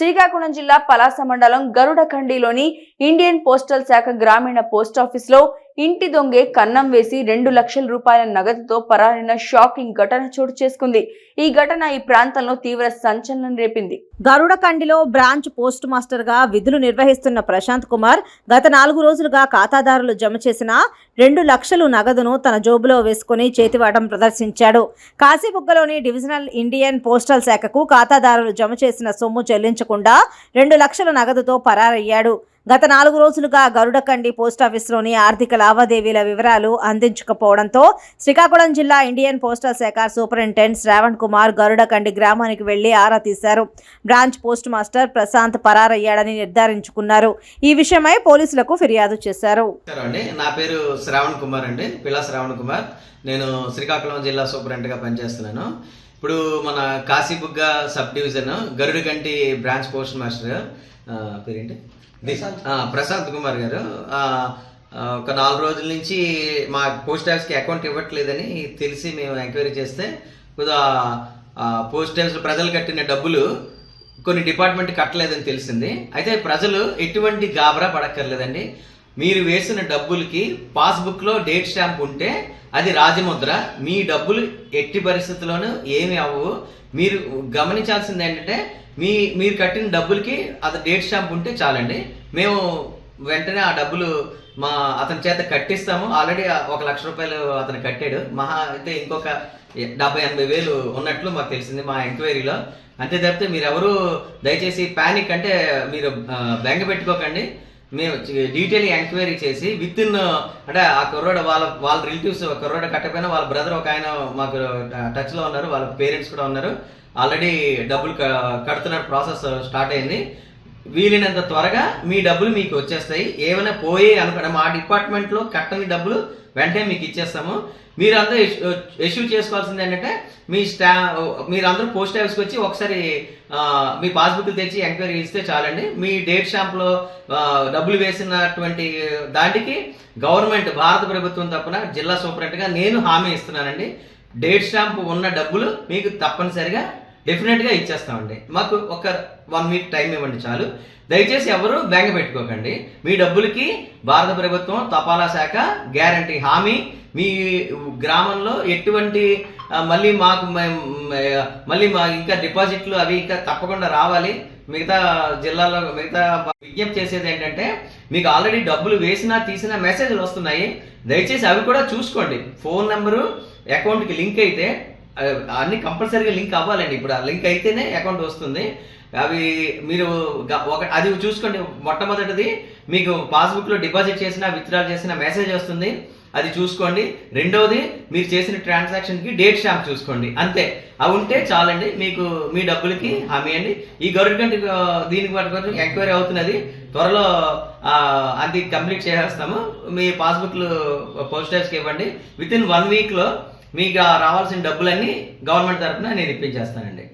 శ్రీకాకుళం జిల్లా పలాస మండలం గరుడఖండిలోని Indian postal శాఖ గ్రామీణ పోస్టాఫీస్లో ఇంటి దొంగే కన్నం వేసి రెండు లక్షల రూపాయల నగదుతో పరారైన షాకింగ్ ఘటన చోటు చేసుకుంది. ఈ ఘటన ఈ ప్రాంతంలో తీవ్ర సంచలనం రేపింది. గరుడకండిలో బ్రాంచ్ పోస్ట్ మాస్టర్గా విధులు నిర్వహిస్తున్న ప్రశాంత్ కుమార్ గత నాలుగు రోజులుగా ఖాతాదారులు జమ చేసిన రెండు లక్షలు నగదును తన జోబులో వేసుకుని చేతివాటం ప్రదర్శించాడు. కాశీబుగ్గలోని డివిజనల్ ఇండియన్ పోస్టల్ శాఖకు ఖాతాదారులు జమ చేసిన సొమ్ము చెల్లించకుండా రెండు లక్షల నగదుతో పరారయ్యాడు. గత నాలుగు రోజులుగా గరుడకండి పోస్టాఫీస్లోని ఆర్థిక లావాదేవీల వివరాలు అందించకపోవడంతో శ్రీకాకుళం జిల్లా ఇండియన్ పోస్టల్ శాఖ సూపరింటెండెంట్ శ్రావణ్ కుమార్ గరుడకండి గ్రామానికి వెళ్ళి ఆరా తీశారు. బ్రాంచ్ పోస్ట్ మాస్టర్ ప్రశాంత్ పరారయ్యాడని నిర్ధారించుకున్నారు. ఈ విషయమై పోలీసులకు ఫిర్యాదు చేశారు. నా పేరు శ్రావణ్ కుమార్ అండి పిల్ల శ్రావణ్ కుమార్. నేను శ్రీకాకుళం జిల్లా సూపరింటెండెంట్గా పనిచేస్తున్నాను. ఇప్పుడు మన Kasibugga sub division Garudugunti branch post master పేరేంటి? ప్రశాంత్. కుమార్ గారు. ఒక నాలుగు రోజుల నుంచి మా పోస్ట్ ఆఫీస్కి అకౌంట్ ఇవ్వట్లేదని తెలిసి మేము ఎంక్వైరీ చేస్తే కొద్దిగా పోస్ట్ ఆఫీస్ ప్రజలు కట్టిన డబ్బులు కొన్ని డిపార్ట్మెంట్ కట్టలేదని తెలిసింది. అయితే ప్రజలు ఎటువంటి గాబరా పడక్కర్లేదండి. మీరు వేసిన డబ్బులకి పాస్బుక్లో డేట్ స్టాంప్ ఉంటే అది రాజముద్ర. మీ డబ్బులు ఎట్టి పరిస్థితుల్లోనూ ఏమి అవ్వవు. మీరు గమనించాల్సింది ఏంటంటే మీ మీరు కట్టిన డబ్బులకి అది డేట్ స్టాంప్ ఉంటే చాలండి. మేము వెంటనే ఆ డబ్బులు మా అతని చేత కట్టిస్తాము. ఆల్రెడీ ఒక లక్ష రూపాయలు అతను కట్టాడు. మహా అయితే ఇంకొక డెబ్బై ఎనభై వేలు ఉన్నట్లు మాకు తెలిసింది మా ఎంక్వైరీలో. అంతే తప్పితే మీరు ఎవరు దయచేసి ప్యానిక్ అంటే మీరు బెంగ పెట్టుకోకండి. మేము డీటెయిల్ ఎంక్వైరీ చేసి విత్ ఇన్ అంటే ఆ కుర్రోడు వాళ్ళ వాళ్ళ రిలేటివ్స్ కుర్రోడు కట్టకపోయినా వాళ్ళ బ్రదర్ ఒక ఆయన మాకు టచ్లో ఉన్నారు వాళ్ళ పేరెంట్స్ కూడా ఉన్నారు. ఆల్రెడీ డబ్బులు కడుతున్న ప్రాసెస్ స్టార్ట్ అయింది. వీలైనంత త్వరగా మీ డబ్బులు మీకు వచ్చేస్తాయి. ఏమైనా పోయి అనుకోండి మా డిపార్ట్మెంట్లో కట్టని డబ్బులు వెంటనే మీకు ఇచ్చేస్తాము. మీరందరూ ఇష్యూ చేసుకోవాల్సింది ఏంటంటే మీ స్టా మీరందరూ పోస్ట్ ఆఫీస్కి వచ్చి ఒకసారి మీ పాస్బుక్ తెచ్చి ఎంక్వైరీ ఇస్తే చాలండి. మీ డేట్ స్టాంప్లో డబ్బులు వేసినటువంటి దానికి గవర్నమెంట్ భారత ప్రభుత్వం తప్పున జిల్లా సూపరింటెండెంట్గా నేను హామీ ఇస్తున్నానండి. డేట్ స్టాంప్ ఉన్న డబ్బులు మీకు తప్పనిసరిగా డెఫినెట్గా ఇచ్చేస్తామండి. మాకు ఒక వన్ వీక్ టైం ఇవ్వండి చాలు. దయచేసి ఎవరు బెంగ పెట్టుకోకండి. మీ డబ్బులకి భారత ప్రభుత్వం తపాలా శాఖ గ్యారంటీ హామీ. మీ గ్రామంలో ఎటువంటి మళ్ళీ మాకు మళ్ళీ మా ఇంకా డిపాజిట్లు అవి ఇంకా తప్పకుండా రావాలి. మిగతా జిల్లాలో మిగతా విజ్ఞప్తి చేసేది ఏంటంటే మీకు ఆల్రెడీ డబ్బులు వేసినా తీసినా మెసేజ్లు వస్తున్నాయి. దయచేసి అవి కూడా చూసుకోండి. ఫోన్ నెంబరు అకౌంట్కి లింక్ అయితే అన్ని కంపల్సరీగా లింక్ అవ్వాలండి. ఇప్పుడు ఆ లింక్ అయితేనే అకౌంట్ వస్తుంది. అవి మీరు ఒక అది చూసుకోండి. మొట్టమొదటిది మీకు పాస్బుక్లో డిపాజిట్ చేసిన విత్డ్రా చేసిన మెసేజ్ వస్తుంది. అది చూసుకోండి. రెండవది మీరు చేసిన ట్రాన్సాక్షన్కి డేట్ స్టాంప్ చూసుకోండి. అంతే. అవి ఉంటే చాలండి. మీకు మీ డబ్బులకి హామీ అండి. ఈ గవర్నమెంట్ దీనికి కొంచెం ఎంక్వైరీ అవుతున్నది. త్వరలో అది కంప్లీట్ చేసేస్తాము. మీ పాస్బుక్లు పోస్ట్ ఆఫీస్కి ఇవ్వండి. విత్ ఇన్ వన్ వీక్లో మీకు రావాల్సిన డబ్బులన్నీ గవర్నమెంట్ తరఫున నేను ఇప్పించేస్తానండి.